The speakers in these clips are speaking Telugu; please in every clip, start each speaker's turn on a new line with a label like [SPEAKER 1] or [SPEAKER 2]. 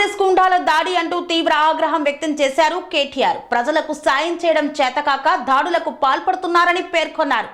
[SPEAKER 1] కాంగ్రెస్ గుండాల దాడి అంటూ తీవ్ర ఆగ్రహం వ్యక్తం చేశారు కేటీఆర్. ప్రజలకు సాయం చేయడం చేతకాక దాడులకు పాల్పడుతున్నారని పేర్కొన్నారు.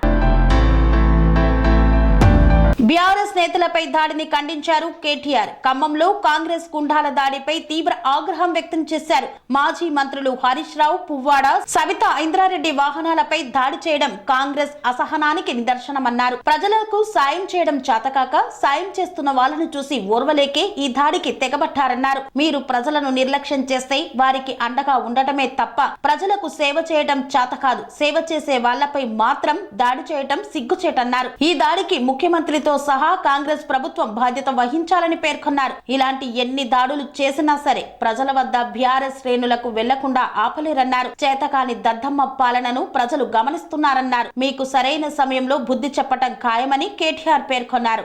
[SPEAKER 1] బీఆర్ఎస్ నేతలపై దాడిని ఖండించారు కేటీఆర్. ఖమ్మంలో కాంగ్రెస్ గుండాల దాడిపై తీవ్ర ఆగ్రహం వ్యక్తం చేశారు మాజీ మంత్రులు హరీష్ రావు పువ్వాడ సవిత ఇంద్రారెడ్డి వాహనాలపై దాడి చేయడం కాంగ్రెస్ అసహనానికి నిదర్శనమన్నారు. ప్రజలకు సాయం చేయడం చేతకాక సాయం చేస్తున్న వాళ్ళను చూసి ఓర్వలేకే ఈ దాడికి తెగబట్టారన్నారు. మీరు ప్రజలను నిర్లక్ష్యం చేస్తే వారికి అండగా ఉండటమే తప్ప ప్రజలకు సేవ చేయడం చేత కాదు సేవ చేసే వాళ్ళపై మాత్రం దాడి చేయటం సిగ్గుచేటన్నారు. ఈ దాడికి ముఖ్యమంత్రితో సహా కాంగ్రెస్ ప్రభుత్వం బాధ్యత వహించాలని పేర్కొన్నారు. ఇలాంటి ఎన్ని దాడులు చేసినా సరే ప్రజల వద్ద బీఆర్ఎస్ శ్రేణులకు వెళ్ళకుండా ఆపలేరన్నారు. చేతకాని దద్దమ్మ పాలనను ప్రజలు గమనిస్తున్నారన్నారు. మీకు సరైన సమయంలో బుద్ధి చెప్పటం ఖాయమని కేటీఆర్ పేర్కొన్నారు.